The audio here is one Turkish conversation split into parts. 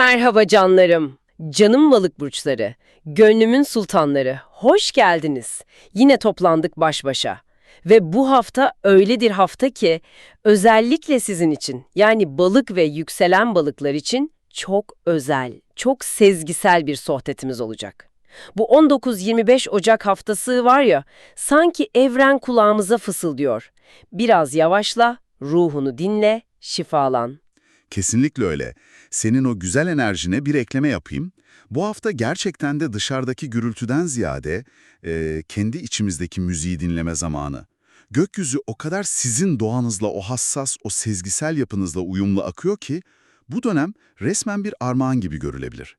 Merhaba canlarım. Canım balık burçları, gönlümün sultanları, hoş geldiniz. Yine toplandık baş başa. Ve bu hafta öyle bir hafta ki özellikle sizin için yani balık ve yükselen balıklar için çok özel, çok sezgisel bir sohbetimiz olacak. Bu 19-25 Ocak haftası var ya, sanki evren kulağımıza fısıldıyor. Biraz yavaşla, ruhunu dinle, şifalan. Kesinlikle öyle. Senin o güzel enerjine bir ekleme yapayım. Bu hafta gerçekten de dışarıdaki gürültüden ziyade e, kendi içimizdeki müziği dinleme zamanı. Gökyüzü o kadar sizin doğanızla, o hassas, o sezgisel yapınızla uyumlu akıyor ki bu dönem resmen bir armağan gibi görülebilir.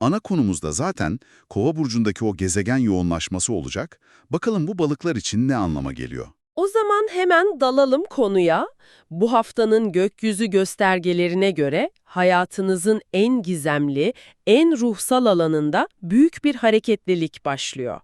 Ana konumuzda zaten Kova burcundaki o gezegen yoğunlaşması olacak. Bakalım bu balıklar için ne anlama geliyor? O zaman hemen dalalım konuya. Bu haftanın gökyüzü göstergelerine göre hayatınızın en gizemli, en ruhsal alanında büyük bir hareketlilik başlıyor.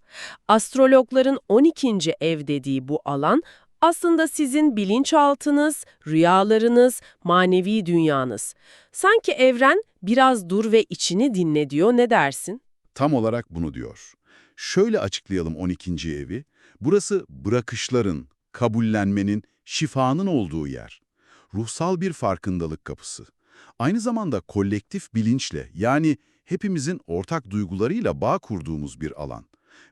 Astrologların 12. ev dediği bu alan aslında sizin bilinçaltınız, rüyalarınız, manevi dünyanız. Sanki evren biraz dur ve içini dinle diyor ne dersin? Tam olarak bunu diyor. Şöyle açıklayalım 12. evi. Burası bırakışların, kabullenmenin, şifanın olduğu yer. Ruhsal bir farkındalık kapısı. Aynı zamanda kolektif bilinçle yani hepimizin ortak duygularıyla bağ kurduğumuz bir alan.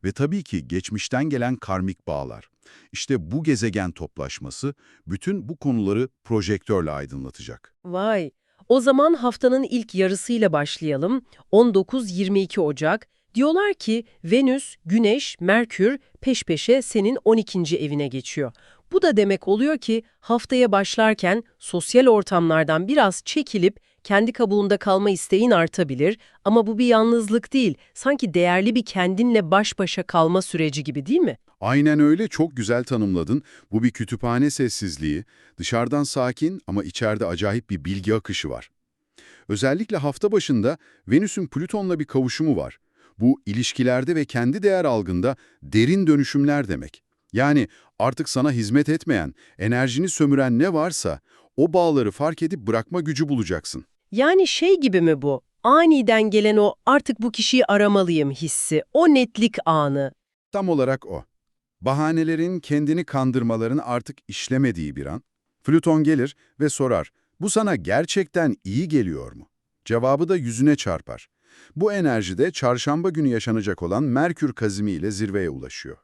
Ve tabii ki geçmişten gelen karmik bağlar. İşte bu gezegen toplaşması bütün bu konuları projektörle aydınlatacak. Vay! O zaman haftanın ilk yarısıyla başlayalım. 19-22 Ocak. Diyorlar ki Venüs, Güneş, Merkür peş peşe senin 12. evine geçiyor. Bu da demek oluyor ki haftaya başlarken sosyal ortamlardan biraz çekilip kendi kabuğunda kalma isteğin artabilir ama bu bir yalnızlık değil, sanki değerli bir kendinle baş başa kalma süreci gibi değil mi? Aynen öyle çok güzel tanımladın. Bu bir kütüphane sessizliği. Dışarıdan sakin ama içeride acayip bir bilgi akışı var. Özellikle hafta başında Venüs'ün Plüton'la bir kavuşumu var. Bu ilişkilerde ve kendi değer algında derin dönüşümler demek. Yani artık sana hizmet etmeyen, enerjini sömüren ne varsa o bağları fark edip bırakma gücü bulacaksın. Yani şey gibi mi bu? Aniden gelen o artık bu kişiyi aramalıyım hissi, o netlik anı. Tam olarak o. Bahanelerin, kendini kandırmaların artık işlemediği bir an, Plüton gelir ve sorar, bu sana gerçekten iyi geliyor mu? Cevabı da yüzüne çarpar. Bu enerjide çarşamba günü yaşanacak olan Merkür kazimi ile zirveye ulaşıyor.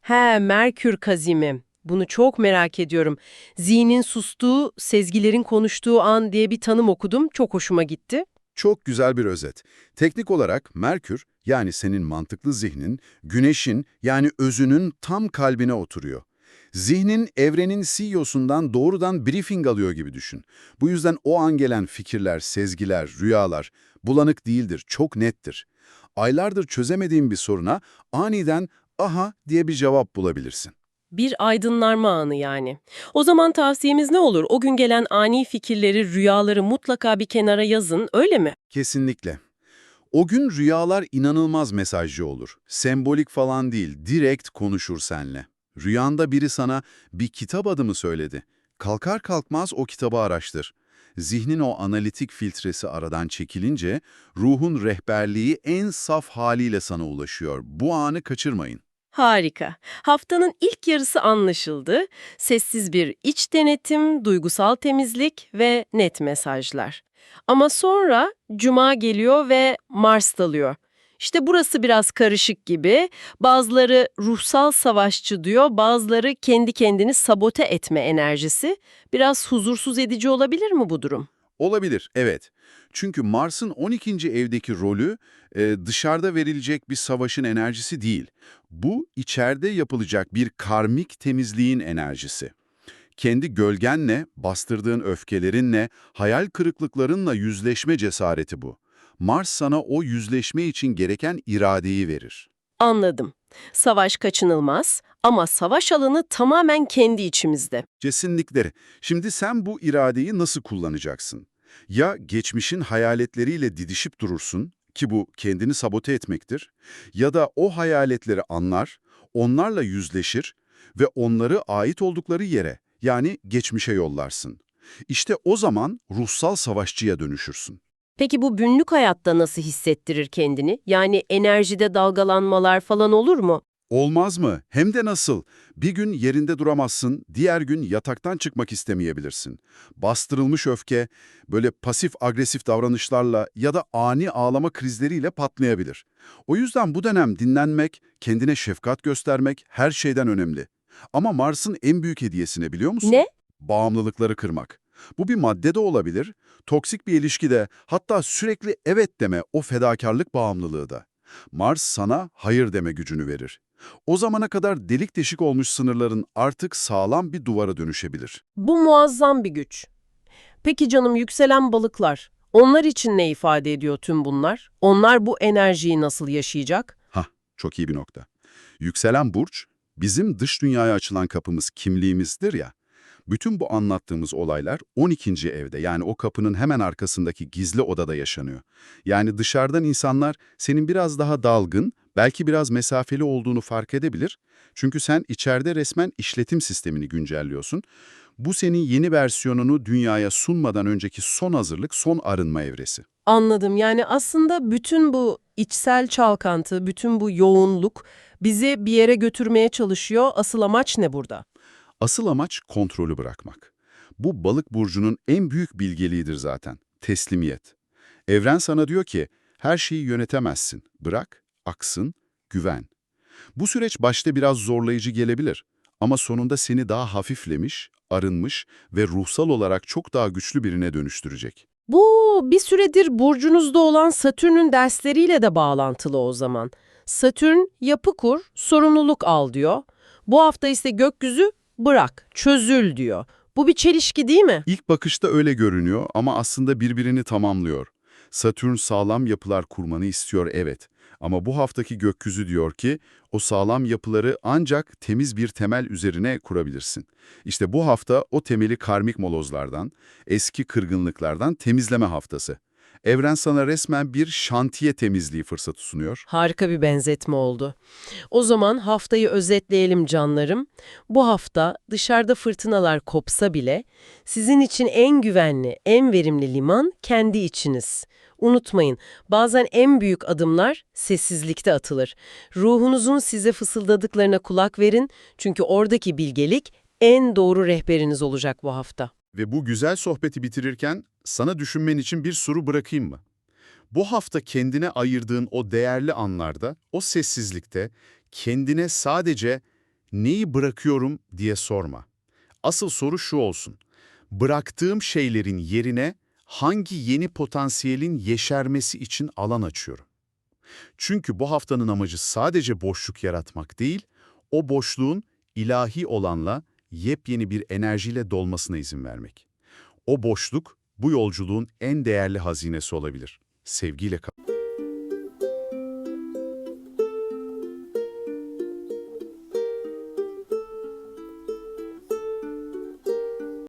He, Merkür kazimi. Bunu çok merak ediyorum. Zihnin sustuğu, sezgilerin konuştuğu an diye bir tanım okudum. Çok hoşuma gitti. Çok güzel bir özet. Teknik olarak Merkür, yani senin mantıklı zihnin, Güneş'in yani özünün tam kalbine oturuyor. Zihnin evrenin CEO'sundan doğrudan briefing alıyor gibi düşün. Bu yüzden o an gelen fikirler, sezgiler, rüyalar bulanık değildir, çok nettir. Aylardır çözemediğin bir soruna aniden aha diye bir cevap bulabilirsin. Bir aydınlanma anı yani. O zaman tavsiyemiz ne olur? O gün gelen ani fikirleri, rüyaları mutlaka bir kenara yazın, öyle mi? Kesinlikle. O gün rüyalar inanılmaz mesajcı olur. Sembolik falan değil, direkt konuşur senle. Rüyanda biri sana bir kitap adımı söyledi. Kalkar kalkmaz o kitabı araştır. Zihnin o analitik filtresi aradan çekilince ruhun rehberliği en saf haliyle sana ulaşıyor. Bu anı kaçırmayın. Harika. Haftanın ilk yarısı anlaşıldı. Sessiz bir iç denetim, duygusal temizlik ve net mesajlar. Ama sonra Cuma geliyor ve Mars dalıyor. İşte burası biraz karışık gibi. Bazıları ruhsal savaşçı diyor, bazıları kendi kendini sabote etme enerjisi. Biraz huzursuz edici olabilir mi bu durum? Olabilir, evet. Çünkü Mars'ın 12. evdeki rolü e, dışarıda verilecek bir savaşın enerjisi değil. Bu içeride yapılacak bir karmik temizliğin enerjisi. Kendi gölgenle, bastırdığın öfkelerinle, hayal kırıklıklarınla yüzleşme cesareti bu. Mars sana o yüzleşme için gereken iradeyi verir. Anladım. Savaş kaçınılmaz ama savaş alanı tamamen kendi içimizde. Kesinlikle. Şimdi sen bu iradeyi nasıl kullanacaksın? Ya geçmişin hayaletleriyle didişip durursun ki bu kendini sabote etmektir ya da o hayaletleri anlar, onlarla yüzleşir ve onları ait oldukları yere yani geçmişe yollarsın. İşte o zaman ruhsal savaşçıya dönüşürsün. Peki bu günlük hayatta nasıl hissettirir kendini? Yani enerjide dalgalanmalar falan olur mu? Olmaz mı? Hem de nasıl? Bir gün yerinde duramazsın, diğer gün yataktan çıkmak istemeyebilirsin. Bastırılmış öfke, böyle pasif-agresif davranışlarla ya da ani ağlama krizleriyle patlayabilir. O yüzden bu dönem dinlenmek, kendine şefkat göstermek her şeyden önemli. Ama Mars'ın en büyük hediyesini biliyor musun? Ne? Bağımlılıkları kırmak. Bu bir madde de olabilir, toksik bir ilişkide, hatta sürekli evet deme o fedakarlık bağımlılığı da. Mars sana hayır deme gücünü verir. O zamana kadar delik deşik olmuş sınırların artık sağlam bir duvara dönüşebilir. Bu muazzam bir güç. Peki canım yükselen balıklar, onlar için ne ifade ediyor tüm bunlar? Onlar bu enerjiyi nasıl yaşayacak? Hah, çok iyi bir nokta. Yükselen burç, bizim dış dünyaya açılan kapımız, kimliğimizdir ya. Bütün bu anlattığımız olaylar 12. evde yani o kapının hemen arkasındaki gizli odada yaşanıyor. Yani dışarıdan insanlar senin biraz daha dalgın, belki biraz mesafeli olduğunu fark edebilir. Çünkü sen içeride resmen işletim sistemini güncelliyorsun. Bu senin yeni versiyonunu dünyaya sunmadan önceki son hazırlık, son arınma evresi. Anladım. Yani aslında bütün bu içsel çalkantı, bütün bu yoğunluk bizi bir yere götürmeye çalışıyor. Asıl amaç ne burada? Asıl amaç kontrolü bırakmak. Bu balık burcunun en büyük bilgeliğidir zaten. Teslimiyet. Evren sana diyor ki, her şeyi yönetemezsin. Bırak, aksın, güven. Bu süreç başta biraz zorlayıcı gelebilir. Ama sonunda seni daha hafiflemiş, arınmış ve ruhsal olarak çok daha güçlü birine dönüştürecek. Bu bir süredir burcunuzda olan Satürn'ün dersleriyle de bağlantılı o zaman. Satürn yapı kur, sorumluluk al diyor. Bu hafta ise gökyüzü bırak, çözül diyor. Bu bir çelişki değil mi? İlk bakışta öyle görünüyor ama aslında birbirini tamamlıyor. Satürn sağlam yapılar kurmanı istiyor evet. Ama bu haftaki gökyüzü diyor ki o sağlam yapıları ancak temiz bir temel üzerine kurabilirsin. İşte bu hafta o temeli karmik molozlardan, eski kırgınlıklardan temizleme haftası. Evren sana resmen bir şantiye temizliği fırsatı sunuyor. Harika bir benzetme oldu. O zaman haftayı özetleyelim canlarım. Bu hafta dışarıda fırtınalar kopsa bile sizin için en güvenli, en verimli liman kendi içiniz. Unutmayın, bazen en büyük adımlar sessizlikte atılır. Ruhunuzun size fısıldadıklarına kulak verin çünkü oradaki bilgelik en doğru rehberiniz olacak bu hafta. Ve bu güzel sohbeti bitirirken sana düşünmen için bir soru bırakayım mı? Bu hafta kendine ayırdığın o değerli anlarda, o sessizlikte kendine sadece neyi bırakıyorum diye sorma. Asıl soru şu olsun. Bıraktığım şeylerin yerine hangi yeni potansiyelin yeşermesi için alan açıyorum? Çünkü bu haftanın amacı sadece boşluk yaratmak değil, o boşluğun ilahi olanla yepyeni bir enerjiyle dolmasına izin vermek. O boşluk bu yolculuğun en değerli hazinesi olabilir. Sevgiyle kal.